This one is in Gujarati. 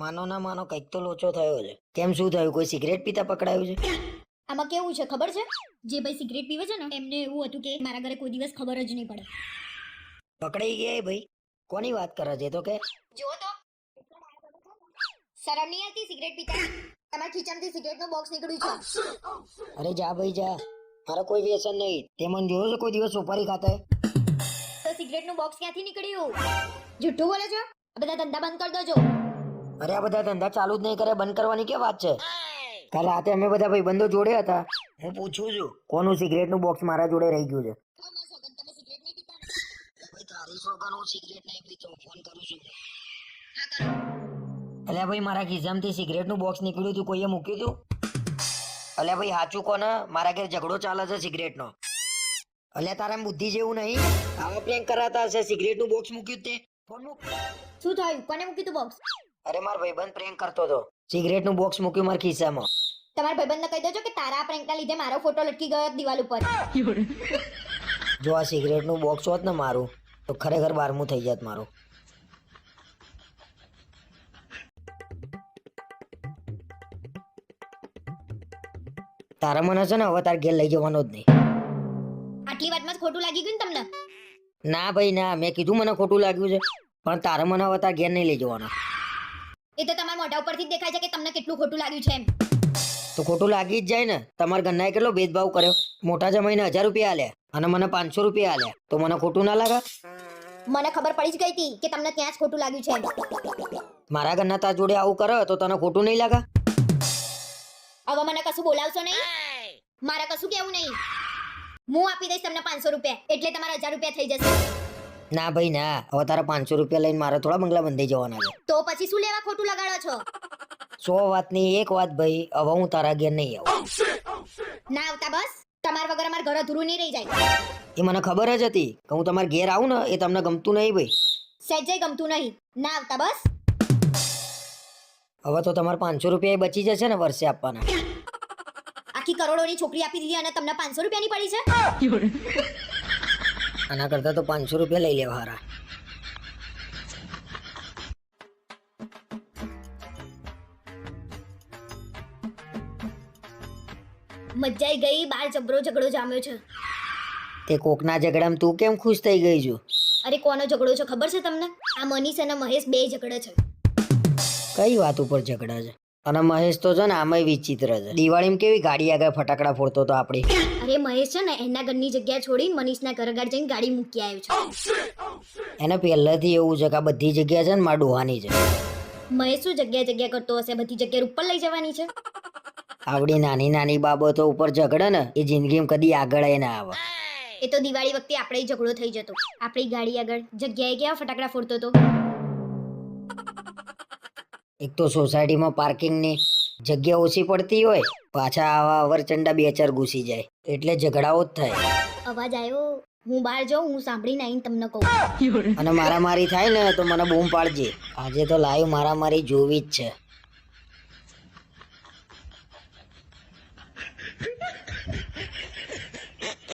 માનો ના માનો કંઈક તો લોચો થયો છે. કેમ શું થયું? કોઈ સિગરેટ પીતા પકડાયું છે? આમાં કેવું છે? ખબર છે? જે ભાઈ સિગરેટ પીવે છે ને એમને એવું હતું કે મારા ઘરે કોઈ દિવસ ખબર જ નહીં પડે. પકડાઈ ગયા એ ભાઈ? કોની વાત કરે છે તો કે? જો તો. શરમ નહીં આવતી સિગરેટ પીતા? તમારા ખીચામાંથી સિગરેટનો બોક્સ નીકળ્યું છે. અરે જા ભાઈ જા. મારો કોઈ વ્યસન નહીં. તે મને જોયો છે કોઈ દિવસ સુપારી ખાતા? તો સિગરેટનું બોક્સ ક્યાંથી નીકળ્યું? જુઠ્ઠું બોલે છો? બધા ધંધા બંધ કરી દોજો. અરે આ બધા ધંધા ચાલુ જ નહીં કરે બંધ કરવાની કે વાત છે? કાલ રાતે અમે બધા ભાઈ બંધો જોડે હતા. હું પૂછું છું. કોનું સિગરેટનું બોક્સ મારા જોડે રહી ગયું છે? તારી સોગન હું સિગરેટ નહીં પીતો. ફોન કરું છું. અલ્યા ભાઈ મારા ખિસ્સામાંથી સિગરેટનું બોક્સ નીકળ્યું હતું કોઈએ મૂક્યું હતું? અલ્યા ભાઈ સાચું કોને? મારા ઘેર ઝઘડો ચાલે છે સિગરેટ નો અલ્યા તારા બુદ્ધિ જેવું નહીં? આવા પ્રેન્ક કરાતા હશે સિગરેટનું બોક્સ મૂક્યું તે. ફોન મૂક. શું થયું? કોને મૂક્યું તું બોક્સ? અરે માર ભાઈબંધ પ્રેંક કરતો હતો. સિગરેટનું બોક્સ મૂક્યું મારા ખિસ્સામાં. તમારા ભાઈબંધને કહી દેજો કે તારા પ્રેન્કના લીધે મારો ફોટો લટકી ગયો દિવાલ ઉપર. જો આ સિગરેટનું બોક્સ હોત ને મારું તો ખરેખર બારમું થઈ જાત મારું. તારા મને છે ને હવે તાર ઘેર લઈ જવાનો જ નહીં. આટલી વાતમાં જ ખોટું લાગી ગયું ને તમને? ના ભાઈ ના મેં કીધું મને ખોટું લાગ્યું છે પણ તારા મને હવે તાર ઘેર નહીં લઈ જવાનો. એ તો તમારા મોઢા ઉપરથી જ દેખાય છે કે તમને કેટલું ખોટું લાગ્યું છે એમ. તો ખોટું લાગી જ જાય ને તમારા ગન્નાએ કેટલો ભેદભાવ કર્યો? મોટા જમાઈને હજાર રૂપિયા આલ્યા અને મને પાંચસો રૂપિયા આલ્યા. તો મને ખોટું ના લાગે? મને ખબર પડી જ ગઈ હતી કે તમને ત્યાં જ ખોટું લાગ્યું છે મારા ઘરના તાર જોડે આવું કરો તો તને ખોટું નહીં લાગે? હવે મને કશું બોલાવશો નહીં? મારે કશું કેવું નહીં? હું આપી દઈશ તમને પાંચસો રૂપિયા એટલે તમારા હજાર રૂપિયા થઈ જશે. ના ભાઈ ના. હવે તારા પાંચસો રૂપિયા લઈને મારે થોડા બંગલા બંધાઈ જવાના છે. તો પછી શું લેવા ખોટું લગાડો છો? સો વાતની એક વાત ભાઈ. હવે હું તારા ઘેર નહીં આવું. ના આવતા બસ. તમાર વગર અમારા ઘર અધૂરું નહીં રહી જાય. એ મને ખબર જ હતી કે હું તમારા ઘેર આવું ને એ તમને ગમતું નહીં ભાઈ. સહેજે ગમતું નહીં. ના આવતા બસ. હવે તો તમારે પાંચસો રૂપિયા એ બચી જશે ને વર્ષે આપવાના. આખી કરોડોની છોકરી આપી દીધી અને તમને પાંચસો રૂપિયાની પડી છે? આના કરતા તો પાંચસો રૂપિયા લઈ લેવા હારા. મજાઈ ગઈ બાર જબરો ઝઘડો જામ્યો છે. તે કોકના ઝઘડામાં તું કેમ ખુશ થઈ ગઈ છું? અરે કોનો ઝઘડો છે ખબર છે તમને? આ મનીષ અને મહેશ બે ઝઘડે છે. કઈ વાત ઉપર ઝઘડા છે? અને મહેશ તો છે ને આમાંય વિચિત્ર છે. દિવાળીમાં કેવી ગાડી આગળ ફટાકડા ફોડતો તો આપણી અરે મહેશ છે ને એના ઘરની જગ્યા છોડીને મનીષના ઘર આગળ જઈને ગાડી મૂકી આવ્યો છે. એને પહેલેથી એવું છે કે આ બધી જગ્યા છે ને મારા ડોહાની છે. મહેશ શું જગ્યા જગ્યા કરતો હશે? બધી જગ્યા ઉપર લઈ જવાની છે? આવડી નાની નાની બાબતો ઉપર ઝઘડે ને એ જિંદગીમાં કદી આગળ એ ના આવે. એ તો દિવાળી વખતે આપણે ઝઘડો થઈ જતો. આપણી ગાડી આગળ જગ્યાએ કેવા ફટાકડા ફોડતો હતો એક તો સોસાયટીમાં પાર્કિંગની જગ્યા ઓછી પડતી હોય પાછા આવા અવરચંડા બે ચાર ઘૂસી જાય. એટલે ઝઘડાઓ જ થાય. અવાજ આવ્યો હું બહાર જાઉં હું સાંભળીને આવીને તમને કહું. અને મારામારી થાય ને તો મને બૂમ પાડજે. આજે તો લાઈવ મારામારી જોવી જ છે.